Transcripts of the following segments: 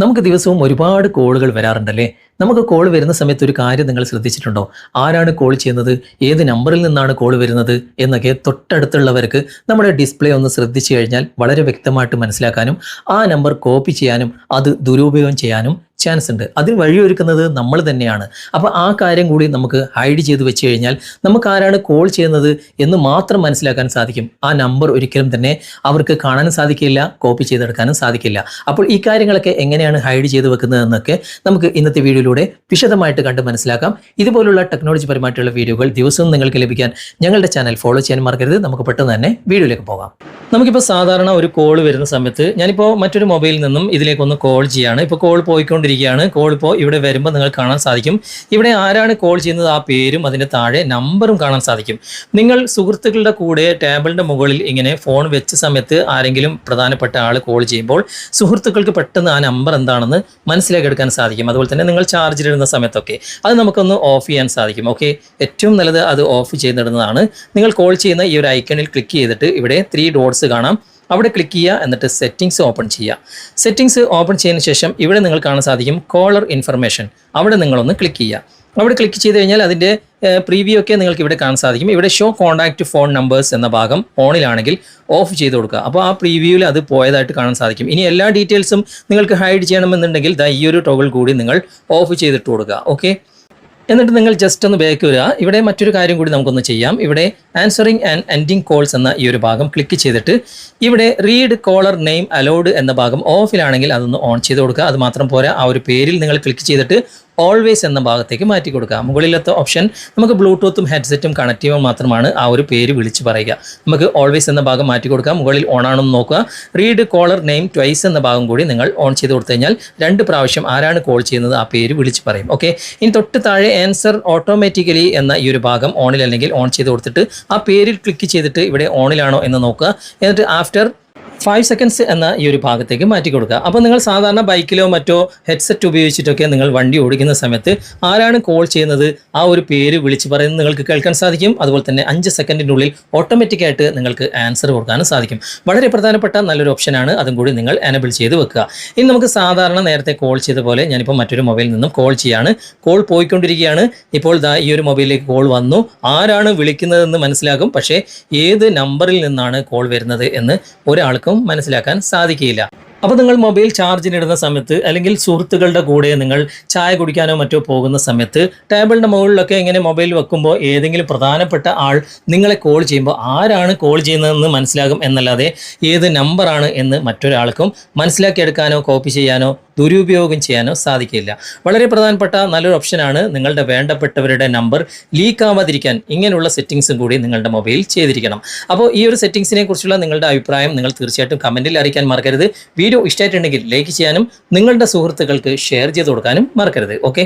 നമുക്ക് ദിവസവും ഒരുപാട് കോളുകൾ വരാറുണ്ടല്ലേ? നമുക്ക് കോൾ വരുന്ന സമയത്ത് ഒരു കാര്യം നിങ്ങൾ ശ്രദ്ധിച്ചിട്ടുണ്ടോ? ആരാണ് കോൾ ചെയ്യുന്നത്? ഏത് നമ്പറിൽ നിന്നാണ് കോൾ വരുന്നത്? എന്നൊക്കെ തൊട്ടടുത്തുള്ളവർക്ക് നമ്മുടെ ഡിസ്പ്ലേ ഒന്ന് ശ്രദ്ധിച്ചു കഴിഞ്ഞാൽ വളരെ വ്യക്തമായിട്ട് മനസ്സിലാക്കാനും ആ നമ്പർ കോപ്പി ചെയ്യാനും അത് ദുരുപയോഗം ചെയ്യാനും ചാൻസ് ഉണ്ട്. അതിന് വഴിയൊരുക്കുന്നത് നമ്മൾ തന്നെയാണ്. അപ്പോൾ ആ കാര്യം കൂടി നമുക്ക് ഹൈഡ് ചെയ്ത് വെച്ച് കഴിഞ്ഞാൽ നമുക്ക് ആരാണ് കോൾ ചെയ്യുന്നത് എന്ന് മാത്രം മനസ്സിലാക്കാൻ സാധിക്കും. ആ നമ്പർ ഒരിക്കലും തന്നെ അവർക്ക് കാണാനും സാധിക്കില്ല കോപ്പി ചെയ്തെടുക്കാനും സാധിക്കില്ല. അപ്പോൾ ഈ കാര്യങ്ങളൊക്കെ എങ്ങനെയാണ് ഹൈഡ് ചെയ്ത് വെക്കുന്നത് എന്നൊക്കെ നമുക്ക് ഇന്നത്തെ വീഡിയോയിലൂടെ വിശദമായിട്ട് കണ്ട് മനസ്സിലാക്കാം. ഇതുപോലുള്ള ടെക്നോളജി പരമായിട്ടുള്ള വീഡിയോകൾ ദിവസവും നിങ്ങൾക്ക് ലഭിക്കാൻ ഞങ്ങളുടെ ചാനൽ ഫോളോ ചെയ്യാൻ മറക്കരുത്. നമുക്ക് പെട്ടെന്ന് തന്നെ വീഡിയോയിലേക്ക് പോകാം. നമുക്കിപ്പോൾ സാധാരണ ഒരു കോൾ വരുന്ന സമയത്ത് ഞാനിപ്പോൾ മറ്റൊരു മൊബൈലിൽ നിന്നും ഇതിലേക്കൊന്ന് കോൾ ചെയ്യാണ്. ഇപ്പോൾ കോൾ പോയിക്കൊണ്ടിരിക്കുകയാണ് കോൾ ഇപ്പോൾ ഇവിടെ വരുമ്പോൾ നിങ്ങൾ കാണാൻ സാധിക്കും. ഇവിടെ ആരാണ് കോൾ ചെയ്യുന്നത്? ആ പേരും അതിന്റെ താഴെ നമ്പറും കാണാൻ സാധിക്കും. നിങ്ങൾ സുഹൃത്തുക്കളുടെ കൂടെ ടേബിളിന്റെ മുകളിൽ ഇങ്ങനെ ഫോൺ വെച്ച സമയത്ത് ആരെങ്കിലും പ്രധാനപ്പെട്ട ആൾ കോൾ ചെയ്യുമ്പോൾ സുഹൃത്തുക്കൾക്ക് പെട്ടെന്ന് ആ നമ്പർ എന്താണെന്ന് മനസ്സിലാക്കിയെടുക്കാൻ സാധിക്കും. അതുപോലെ തന്നെ നിങ്ങൾ ചാർജിലിടുന്ന സമയത്തൊക്കെ അത് നമുക്കൊന്ന് ഓഫ് ചെയ്യാൻ സാധിക്കും. ഓക്കെ ഏറ്റവും നല്ലത് അത് ഓഫ് ചെയ്തിടുന്നതാണ്. നിങ്ങൾ കോൾ ചെയ്യുന്ന ഈ ഒരു ഐക്കണിൽ ക്ലിക്ക് ചെയ്തിട്ട് ഇവിടെ ത്രീ ഡോട്ട്സ് കാണാം. അവിടെ ക്ലിക്ക് ചെയ്യുക എന്നിട്ട് സെറ്റിങ്സ് ഓപ്പൺ ചെയ്യുക. സെറ്റിങ്സ് ഓപ്പൺ ചെയ്തതിന് ശേഷം ഇവിടെ നിങ്ങൾ കാണാൻ സാധിക്കും കോളർ ഇൻഫർമേഷൻ അവിടെ നിങ്ങളൊന്ന് ക്ലിക്ക് ചെയ്യുക. അവിടെ ക്ലിക്ക് ചെയ്ത് കഴിഞ്ഞാൽ അതിന്റെ പ്രീവ്യൂ ഒക്കെ നിങ്ങൾക്ക് ഇവിടെ കാണാൻ സാധിക്കും. ഇവിടെ ഷോ കോൺടാക്റ്റ് ഫോൺ നമ്പേഴ്സ് എന്ന ഭാഗം ഓണിലാണെങ്കിൽ ഓഫ് ചെയ്ത് കൊടുക്കുക. അപ്പോൾ ആ പ്രീവ്യൂവിൽ അത് പോയതായിട്ട് കാണാൻ സാധിക്കും. ഇനി എല്ലാ ഡീറ്റെയിൽസും നിങ്ങൾക്ക് ഹൈഡ് ചെയ്യണമെന്നുണ്ടെങ്കിൽ ദാ ഈ ഒരു ടോഗിൾ കൂടി നിങ്ങൾ ഓഫ് ചെയ്തിട്ട് കൊടുക്കുക. ഓക്കെ എന്നിട്ട് നിങ്ങൾ ജസ്റ്റ് ഒന്ന് ബാക്ക് വരിക. ഇവിടെ മറ്റൊരു കാര്യം കൂടി നമുക്കൊന്ന് ചെയ്യാം. ഇവിടെ ആൻസറിങ് ആൻഡ് എൻഡിങ് കോൾസ് എന്ന ഈ ഒരു ഭാഗം ക്ലിക്ക് ചെയ്തിട്ട് ഇവിടെ റീഡ് കോളർ നെയിം അലോഡ് എന്ന ഭാഗം ഓഫിലാണെങ്കിൽ അതൊന്ന് ഓൺ ചെയ്ത് കൊടുക്കുക. അത് മാത്രം പോരാ. ആ ഒരു പേരിൽ നിങ്ങൾ ക്ലിക്ക് ചെയ്തിട്ട് ഓൾവേസ് എന്ന ഭാഗത്തേക്ക് മാറ്റി കൊടുക്കുക മുകളിലത്തെ ഓപ്ഷൻ നമുക്ക് ബ്ലൂടൂത്തും ഹെഡ്സെറ്റും കണക്ട് മാത്രമാണ് ആ ഒരു പേര് വിളിച്ച് പറയുക. നമുക്ക് ഓൾവേസ് എന്ന ഭാഗം മാറ്റി കൊടുക്കുക മുകളിൽ ഓൺ ആണെന്ന് നോക്കുക. റീഡ് കോളർ നെയിം ട്വൈസ് എന്ന ഭാഗം കൂടി നിങ്ങൾ ഓൺ ചെയ്ത് കൊടുത്തു കഴിഞ്ഞാൽ രണ്ട് പ്രാവശ്യം ആരാണ് കോൾ ചെയ്യുന്നത് ആ പേര് വിളിച്ച് പറയും. ഓക്കെ ഇനി തൊട്ട് താഴെ ആൻസർ ഓട്ടോമാറ്റിക്കലി എന്ന ഈ ഒരു ഭാഗം ഓണിൽ അല്ലെങ്കിൽ ഓൺ ചെയ്ത് കൊടുത്തിട്ട് ആ പേരിൽ ക്ലിക്ക് ചെയ്തിട്ട് ഇവിടെ ഓണിലാണോ എന്ന് നോക്കുക. എന്നിട്ട് ആഫ്റ്റർ ഫൈവ് സെക്കൻഡ്സ് എന്ന ഈ ഒരു ഭാഗത്തേക്ക് മാറ്റി കൊടുക്കുക. അപ്പോൾ നിങ്ങൾ സാധാരണ ബൈക്കിലോ മറ്റോ ഹെഡ്സെറ്റ് ഉപയോഗിച്ചിട്ടൊക്കെ നിങ്ങൾ വണ്ടി ഓടിക്കുന്ന സമയത്ത് ആരാണ് കോൾ ചെയ്യുന്നത് ആ ഒരു പേര് വിളിച്ച് പറയുന്നത് നിങ്ങൾക്ക് കേൾക്കാൻ സാധിക്കും. അതുപോലെ തന്നെ അഞ്ച് സെക്കൻഡിനുള്ളിൽ ഓട്ടോമാറ്റിക്കായിട്ട് നിങ്ങൾക്ക് ആൻസർ കൊടുക്കാനും സാധിക്കും. വളരെ പ്രധാനപ്പെട്ട നല്ലൊരു ഓപ്ഷനാണ് അതും കൂടി നിങ്ങൾ എനബിൾ ചെയ്ത് വെക്കുക. ഇനി നമുക്ക് സാധാരണ നേരത്തെ കോൾ ചെയ്ത പോലെ ഞാനിപ്പോൾ മറ്റൊരു മൊബൈലിൽ നിന്നും കോൾ ചെയ്യാണ്. കോൾ പോയിക്കൊണ്ടിരിക്കുകയാണ്. ഇപ്പോൾ ദാ ഈ ഒരു മൊബൈലിലേക്ക് കോൾ വന്നു. ആരാണ് വിളിക്കുന്നതെന്ന് മനസ്സിലാകും. പക്ഷേ ഏത് നമ്പറിൽ നിന്നാണ് കോൾ വരുന്നത് എന്ന് ഒരാൾക്കും മനസ്സിലാക്കാൻ സാധിക്കില്ല അപ്പോൾ നിങ്ങൾ മൊബൈൽ ചാർജിനിടുന്ന സമയത്ത് അല്ലെങ്കിൽ സുഹൃത്തുക്കളുടെ കൂടെ നിങ്ങൾ ചായ കുടിക്കാനോ മറ്റോ പോകുന്ന സമയത്ത് ടേബിളിന്റെ മുകളിലൊക്കെ ഇങ്ങനെ മൊബൈൽ വെക്കുമ്പോൾ ഏതെങ്കിലും പ്രധാനപ്പെട്ട ആൾ നിങ്ങളെ കോൾ ചെയ്യുമ്പോൾ ആരാണ് കോൾ ചെയ്യുന്നതെന്ന് മനസ്സിലാകും എന്നല്ലാതെ ഏത് നമ്പറാണ് എന്ന് മറ്റൊരാൾക്കും മനസ്സിലാക്കിയെടുക്കാനോ കോപ്പി ചെയ്യാനോ ദുരുപയോഗം ചെയ്യാനോ സാധിക്കില്ല. വളരെ പ്രധാനപ്പെട്ട നല്ലൊരു ഓപ്ഷനാണ് നിങ്ങളുടെ വേണ്ടപ്പെട്ടവരുടെ നമ്പർ ലീക്ക് ആവാതിരിക്കാൻ ഇങ്ങനെയുള്ള സെറ്റിങ്സും കൂടി നിങ്ങളുടെ മൊബൈൽ ചെയ്തിരിക്കണം. അപ്പോൾ ഈ ഒരു സെറ്റിങ്സിനെ കുറിച്ചുള്ള നിങ്ങളുടെ അഭിപ്രായം നിങ്ങൾ തീർച്ചയായിട്ടും കമന്റിൽ അറിയിക്കാൻ മറക്കരുത്. വീഡിയോ ഇഷ്ടമായിട്ടുണ്ടെങ്കിൽ ലൈക്ക് ചെയ്യാനും നിങ്ങളുടെ സുഹൃത്തുക്കൾക്ക് ഷെയർ ചെയ്ത് കൊടുക്കാനും മറക്കരുത്. ഓക്കെ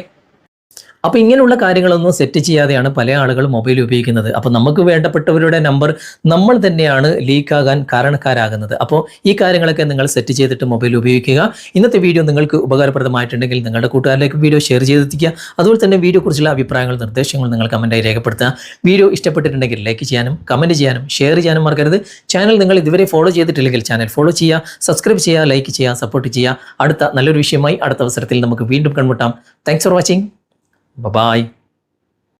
അപ്പോൾ ഇങ്ങനെയുള്ള കാര്യങ്ങളൊന്നും സെറ്റ് ചെയ്യാതെയാണ് പല ആളുകളും മൊബൈൽ ഉപയോഗിക്കുന്നത്. അപ്പോൾ നമുക്ക് വേണ്ടപ്പെട്ടവരുടെ നമ്പർ നമ്മൾ തന്നെയാണ് ലീക്കാകാൻ കാരണക്കാരാകുന്നത്. അപ്പോൾ ഈ കാര്യങ്ങളൊക്കെ നിങ്ങൾ സെറ്റ് ചെയ്തിട്ട് മൊബൈൽ ഉപയോഗിക്കുക. ഇന്നത്തെ വീഡിയോ നിങ്ങൾക്ക് ഉപകാരപ്രദമായിട്ടുണ്ടെങ്കിൽ നിങ്ങളുടെ കൂട്ടുകാരിലേക്ക് വീഡിയോ ഷെയർ ചെയ്തെത്തിക്കുക. അതുപോലെ തന്നെ വീഡിയോ കുറിച്ചുള്ള അഭിപ്രായങ്ങൾ നിർദ്ദേശങ്ങൾ നിങ്ങൾ കമന്റായി രേഖപ്പെടുത്തുക. വീഡിയോ ഇഷ്ടപ്പെട്ടിട്ടുണ്ടെങ്കിൽ ലൈക്ക് ചെയ്യാനും കമന്റ് ചെയ്യാനും ഷെയർ ചെയ്യാനും മറക്കരുത്. ചാനൽ നിങ്ങൾ ഇതുവരെ ഫോളോ ചെയ്തിട്ടില്ലെങ്കിൽ ചാനൽ ഫോളോ ചെയ്യുക സബ്സ്ക്രൈബ് ചെയ്യുക ലൈക്ക് ചെയ്യുക സപ്പോർട്ട് ചെയ്യുക. അടുത്ത നല്ലൊരു വിഷയമായി അടുത്ത അവസരത്തിൽ നമുക്ക് വീണ്ടും കൺമുട്ടാം thanks for watching Bye bye.